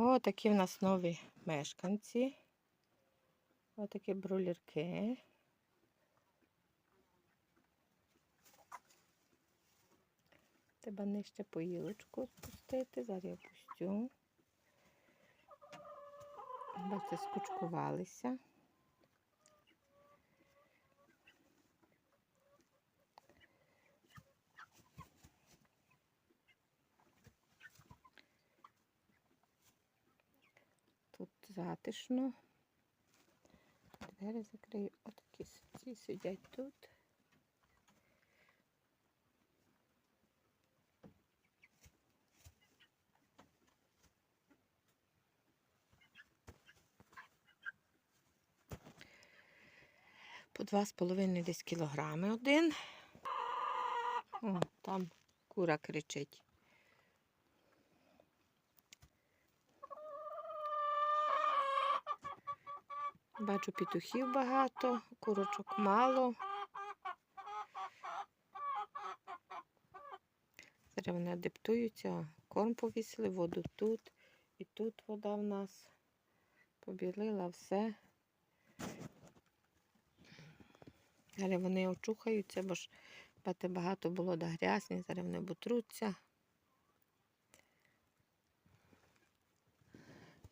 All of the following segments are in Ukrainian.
О, такі в нас нові мешканці. Ось такі брулірки. Треба нижче поїлочку спустити. Зараз я пустю. Бачите, скучкувалися. Тут затишно. Двері закрию. Отакі ці сидять тут. По два з половиною десь кілограми один. О, там кура кричить. Бачу петухів багато, курочок мало. Зараз вони адаптуються, корм повісили, воду тут і тут вода в нас побілила все. Зараз вони очухаються, бо ж багато було да грязні, зараз вони обутруться.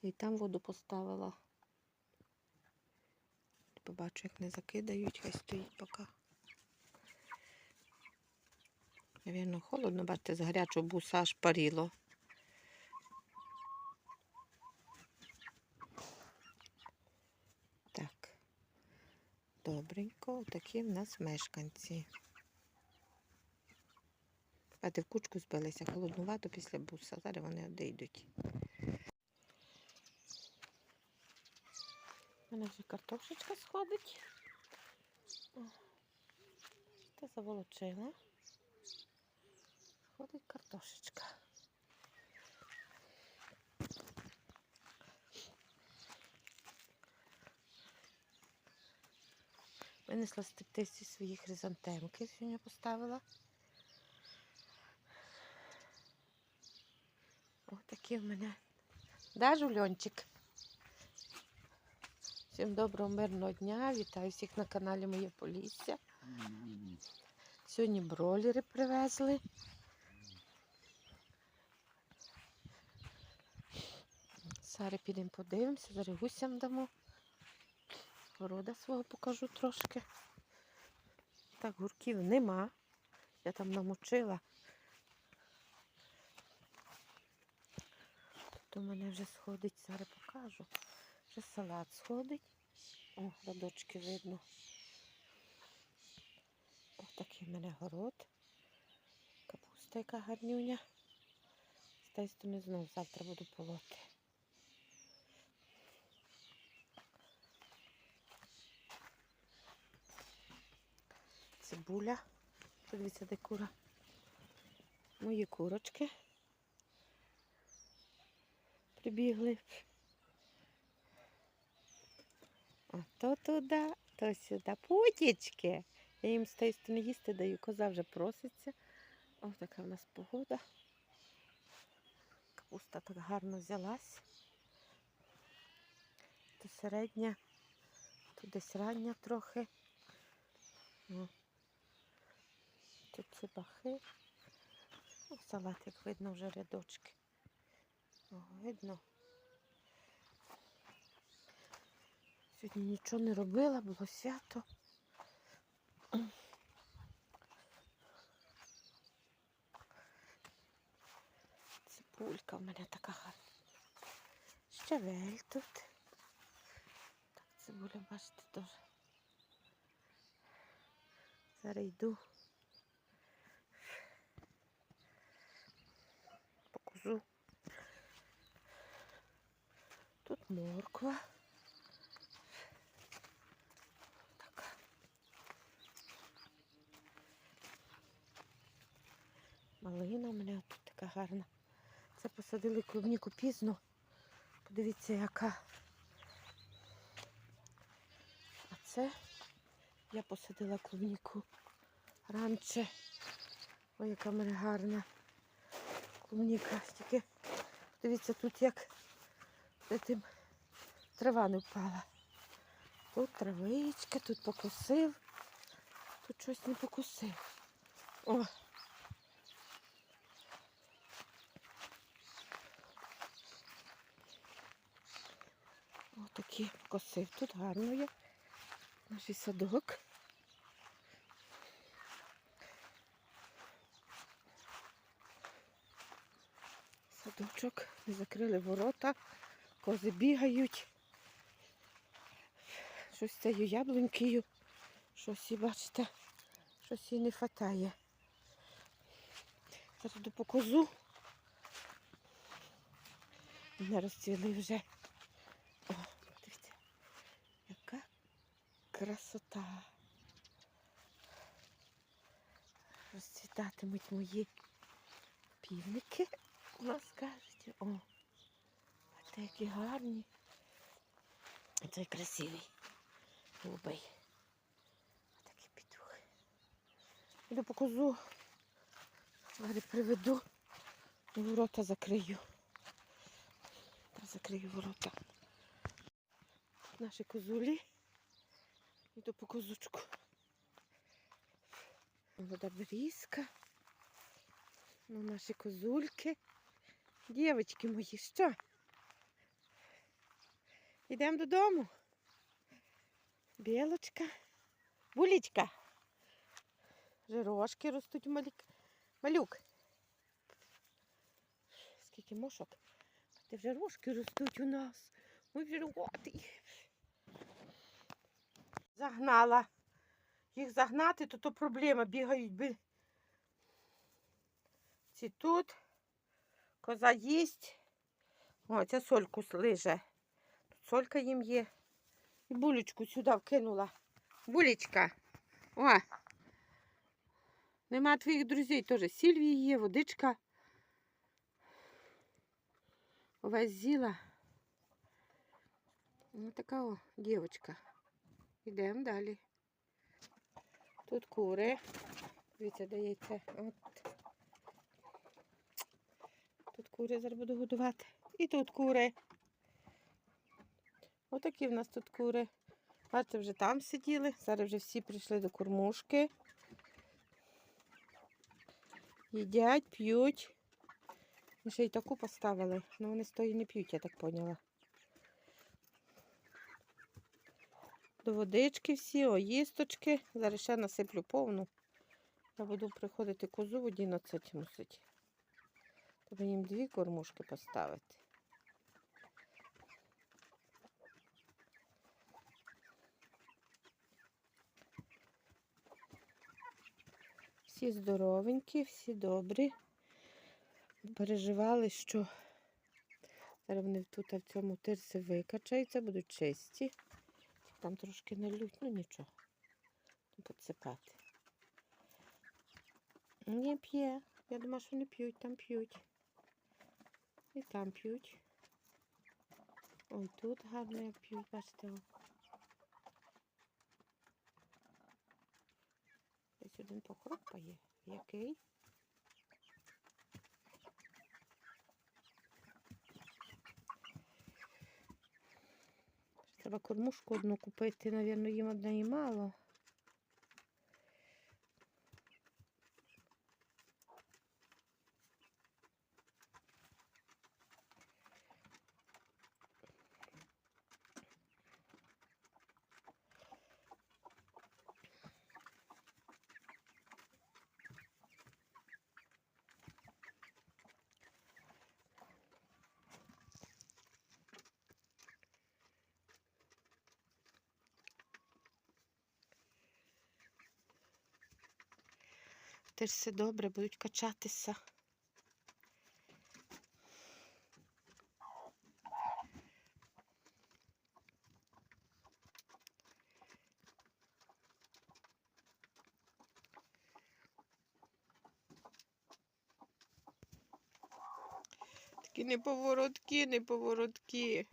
І там воду поставила. Побачу, як не закидають, хай стоїть поки. Навірно, холодно, бачите, з гарячого буса аж паріло. Так. Добренько, такі в нас мешканці. Бачите, в кучку збилися, холоднувато після буса. Зараз вони одійдуть. У мене вже картошечка сходить. Та заволочила. Ходить картошечка. Винесла з теплиці свої хризантемки, сьогодні поставила. Ось такі в мене. Да, Жульончик? Всім доброго мирного дня. Вітаю всіх на каналі Моє Полісся. Сьогодні бролери привезли. Зараз підемо подивимося, зараз гусям дамо. Города свого покажу трошки. Так, гурків нема. Я там намочила. Тут у мене вже сходить, зараз покажу. Вже салат сходить. О, радочки видно. Ось такий в мене город. Капуста яка гарнюня. З тієї сторони знову завтра буду полоти. Цибуля. Подивіться, де кура. Мої курочки. Прибігли. А то туди, то сюди. Путічки. Я їм з тієї сторони їсти даю. Коза вже проситься. Ось така в нас погода. Капуста так гарно взялась. То середня, то десь рання трохи. Тут цибахи. О, салат, як видно, вже рядочки. О, видно. Сьогодні нічого не робила, було свято. Цибулька в мене така гарна. Щавель тут. Так, цибуля, бачите, теж. Зараз йду. По. Тут морква. Малина у мене тут така гарна. Це посадили клубніку пізно. Подивіться, яка. А це я посадила клубніку раніше. Ой, яка в мене гарна клубніка. Тільки дивіться, тут як тим трава не впала. Тут травичка, тут покосив, тут щось не покосив. О. Отакий покосив. Тут гарно є. Наш садок. Садочок, не закрили ворота, кози бігають. Щось цією яблунькою, щось бачите, щось їй не вистачає. Зараз йду по козу. Не розцвіли вже. О, дивіться, яка красота. Розцвітатимуть мої півники. У нас кажуть, о, бачите, які гарні. Той красивий, голубий. Такі петухи. Іду по козу. Зараз приведу і ворота закрию. Та закрию ворота. Наші козулі. Іду по козучку. Вода берізка. Ну, наші козульки. Дівочки мої, що? Йдемо додому. Білочка. Булічка. Жирошки ростуть малюк. Малюк. Скільки мошок. Ти вже рожки ростуть у нас. Ой, вже роти. Загнала. Їх загнати, то то проблема. Бігають би. Ці тут. Коза їсть. О, ця сольку лиже. Тут солька їм є. І булечку сюди вкинула. Булечка. О. Нема твоїх друзей теж. Сільвії є, водичка. Овесь з'їла. Ну, така о, дівчинка. Йдемо далі. Тут кури. Дивіться, яйце. От. Тут кури зараз буду годувати. І тут кури. Отакі в нас тут кури. Бачите, вже там сиділи. Зараз вже всі прийшли до кормушки. Їдять, п'ють. Ми ще й таку поставили, але вони з тої не п'ють, я так поняла. До водички всі, о, їсточки. Зараз ще насиплю повну. Я буду приходити козу в 11 мусить. Треба їм дві кормушки поставити. Всі здоровенькі, всі добрі. Переживали, що зараз вони тут в цьому тирсі викачаються, будуть чисті. Там трошки налють, ну нічого. Підсипати. Не п'є. Я думаю, що не п'ють, там п'ють. І там п'ють. Ой, тут гарно як п'ють, бачите. Десь один похропає. Який? Треба кормушку одну купити, навірно, їм одне і мало. Теж все добре, будуть качатися. Такі неповоротки, неповоротки.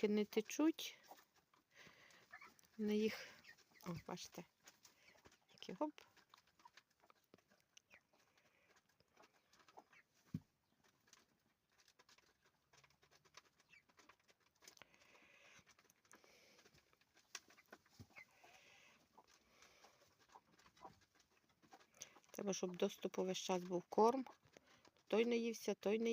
Поїлки не течуть. На їх, о, бачите, які гоп. Треба, щоб доступу весь час був корм. Той не ївся, той не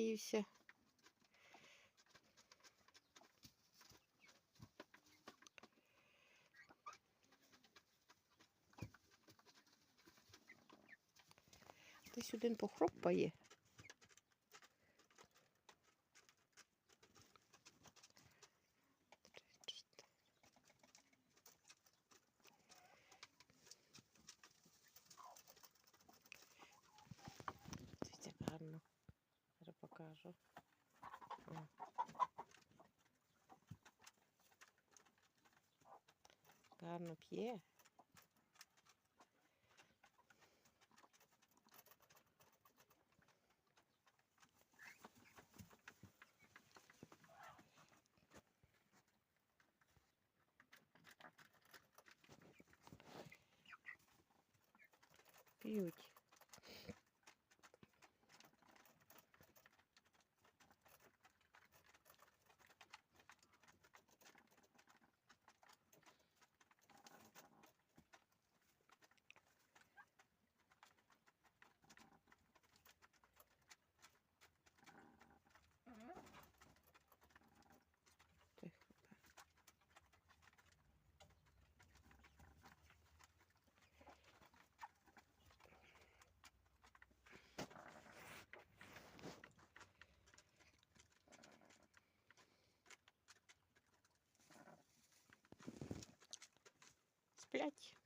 Десь один похропає. Дивіться, як гарно. Зараз покажу. О. Гарно п'є. П'ють. Той Сплять.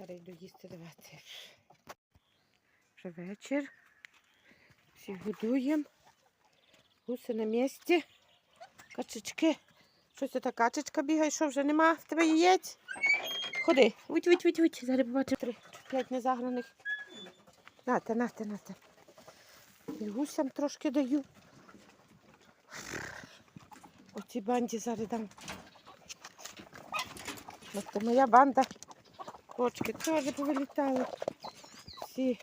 Зараз йду їсти давати. Вже вечір. Всі годуємо. Гуси на місці. Качечки. Щось та качечка бігає, що вже нема в тебе яєць. Ходи. Вить, вить, вить, вить. Зараз побачимо три, п'ять незаграних. Нате, нате, нате. І гусям трошки даю. Оці банді зараз дам. Це моя банда. Кочки теж повилітали. Всі.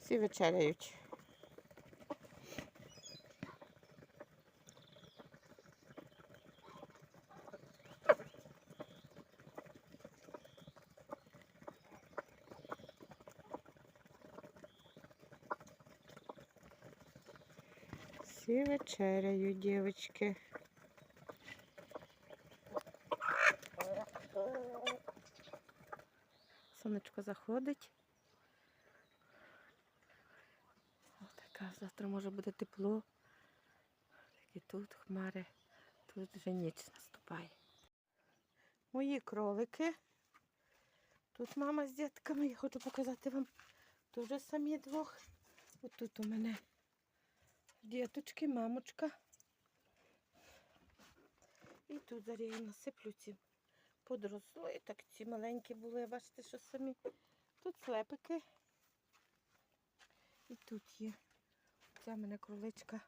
Всі вечеряють. Всі вечеряють, дівчатки. Сонечко заходить. Отака, завтра може буде тепло. І тут хмари, тут вже ніч наступає. Мої кролики. Тут мама з дітками, я хочу показати вам дуже самі двох. От тут у мене діточки, мамочка. І тут зараз я насиплю ці подросли. Так ці маленькі були, бачите, що самі. Тут слепики. І тут є. Ця мене кроличка.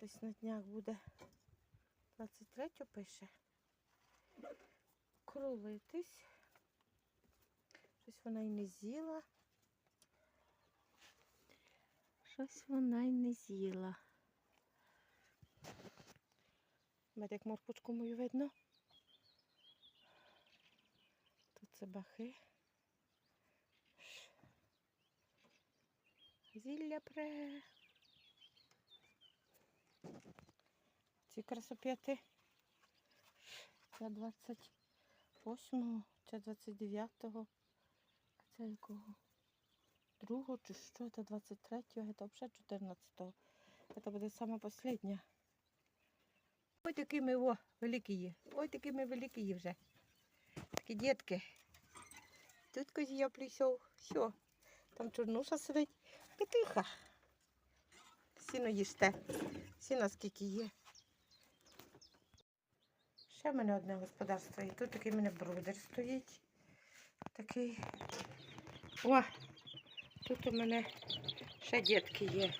Десь на днях буде 23 пише. кролитись. Щось вона й не з'їла. Щось вона й не з'їла. Бачите, як морпочку мою видно. Тут це бахи. Зілля пре. Ці красопети. Це 28-го, це 29-го. А це якого? Другого чи що? Це 23-го, це взагалі 14-го. Це буде саме остання. Ой, такі ми о, великі є. Ой, такі ми великі є вже. Такі дітки. Тут козія прийшов. Все. Там чорнуша сидить. І тиха. Сіно їсте. Сіно скільки є. Ще в мене одне господарство є. Тут такий в мене брудер стоїть. Такий. О! Тут у мене ще дітки є.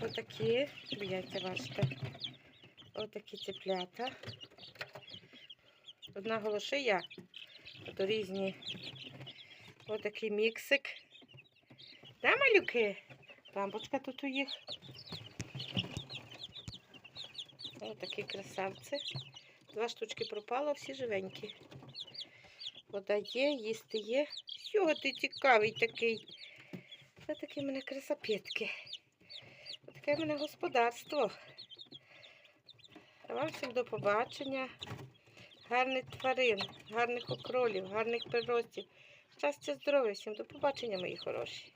Отакі, яйця бачите. Отакі цеплята. Одна голошия, то різні. Отакий міксик. Да, малюки? Лампочка тут у їх. Отакі красавці. Два штучки пропало, всі живенькі. Вода є, їсти є. Що ти цікавий такий? Це такі в мене красапетки. Таке в мене господарство. А вам всім до побачення. Гарних тварин, гарних окролів, гарних приростів. Щастя, здоров'я всім до побачення, мої хороші.